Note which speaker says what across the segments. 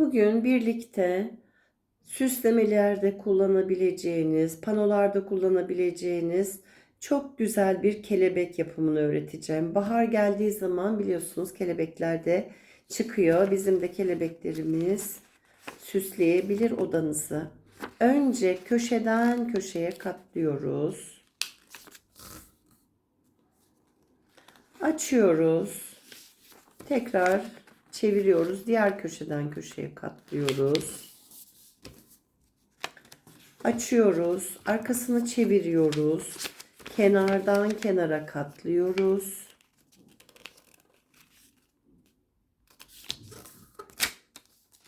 Speaker 1: Bugün birlikte süslemelerde kullanabileceğiniz, panolarda kullanabileceğiniz çok güzel bir kelebek yapımını öğreteceğim. Bahar geldiği zaman biliyorsunuz kelebekler de çıkıyor. Bizim de kelebeklerimiz süsleyebilir odanızı. Önce köşeden köşeye katlıyoruz. Açıyoruz. Tekrar çeviriyoruz. Diğer köşeden köşeye katlıyoruz. Açıyoruz. Arkasını çeviriyoruz. Kenardan kenara katlıyoruz.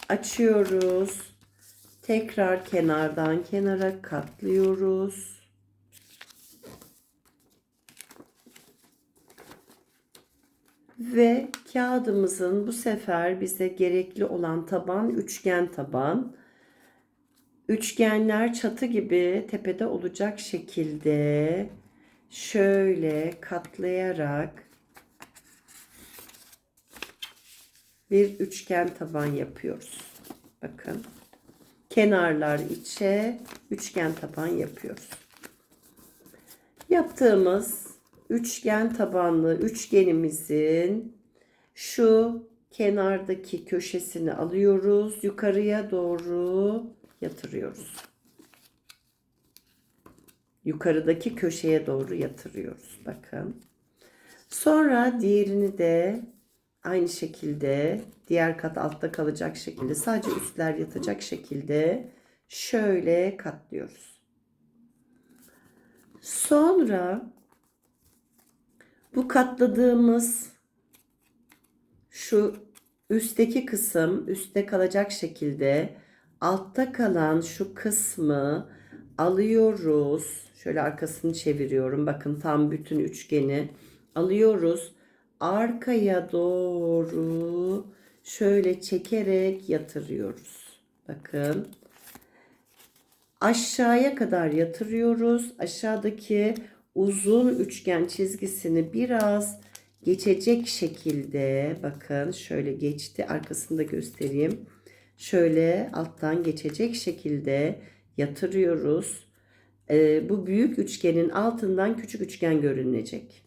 Speaker 1: Açıyoruz. Tekrar kenardan kenara katlıyoruz. Ve kağıdımızın bu sefer bize gerekli olan taban üçgen taban. Üçgenler çatı gibi tepede olacak şekilde şöyle katlayarak bir üçgen taban yapıyoruz. Bakın. Kenarlar içe üçgen taban yapıyoruz. Yaptığımız üçgen tabanlı üçgenimizin şu kenardaki köşesini alıyoruz. Yukarıya doğru yatırıyoruz. Yukarıdaki köşeye doğru yatırıyoruz. Bakın. Sonra diğerini de aynı şekilde diğer kat altta kalacak şekilde sadece üstler yatacak şekilde şöyle katlıyoruz. Sonra bu katladığımız şu üstteki kısım üstte kalacak şekilde altta kalan şu kısmı alıyoruz. Şöyle arkasını çeviriyorum. Bakın tam bütün üçgeni alıyoruz. Arkaya doğru şöyle çekerek yatırıyoruz. Bakın. Aşağıya kadar yatırıyoruz. Aşağıdaki uzun üçgen çizgisini biraz geçecek şekilde bakın şöyle geçti arkasını da göstereyim. Şöyle alttan geçecek şekilde yatırıyoruz. Ee, bu büyük üçgenin altından küçük üçgen görünecek.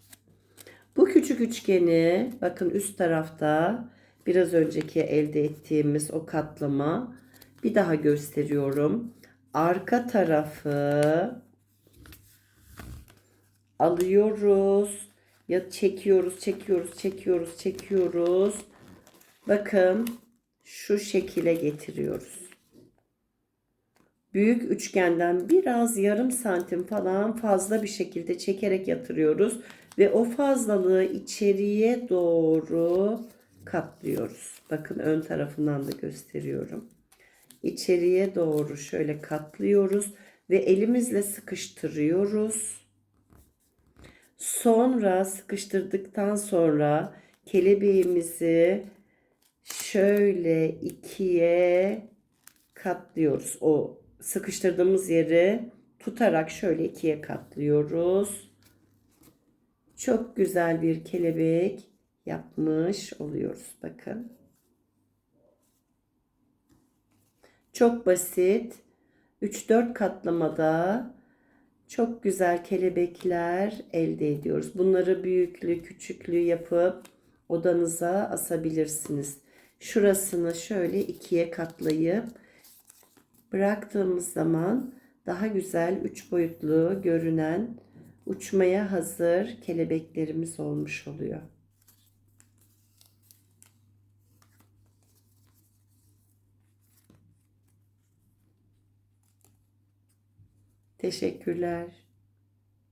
Speaker 1: Bu küçük üçgeni bakın üst tarafta biraz önceki elde ettiğimiz o katlama bir daha gösteriyorum. Arka tarafı alıyoruz. Ya çekiyoruz, çekiyoruz, çekiyoruz, çekiyoruz. Bakın şu şekile getiriyoruz. Büyük üçgenden biraz yarım santim falan fazla bir şekilde çekerek yatırıyoruz. Ve o fazlalığı içeriye doğru katlıyoruz. Bakın ön tarafından da gösteriyorum. İçeriye doğru şöyle katlıyoruz ve elimizle sıkıştırıyoruz. Sonra sıkıştırdıktan sonra kelebeğimizi şöyle ikiye katlıyoruz. O sıkıştırdığımız yeri tutarak şöyle ikiye katlıyoruz. Çok güzel bir kelebek yapmış oluyoruz. Bakın. Çok basit. 3-4 katlamada çok güzel kelebekler elde ediyoruz. Bunları büyüklü, küçüklü yapıp odanıza asabilirsiniz. Şurasını şöyle ikiye katlayıp bıraktığımız zaman daha güzel üç boyutlu görünen uçmaya hazır kelebeklerimiz olmuş oluyor. Teşekkürler.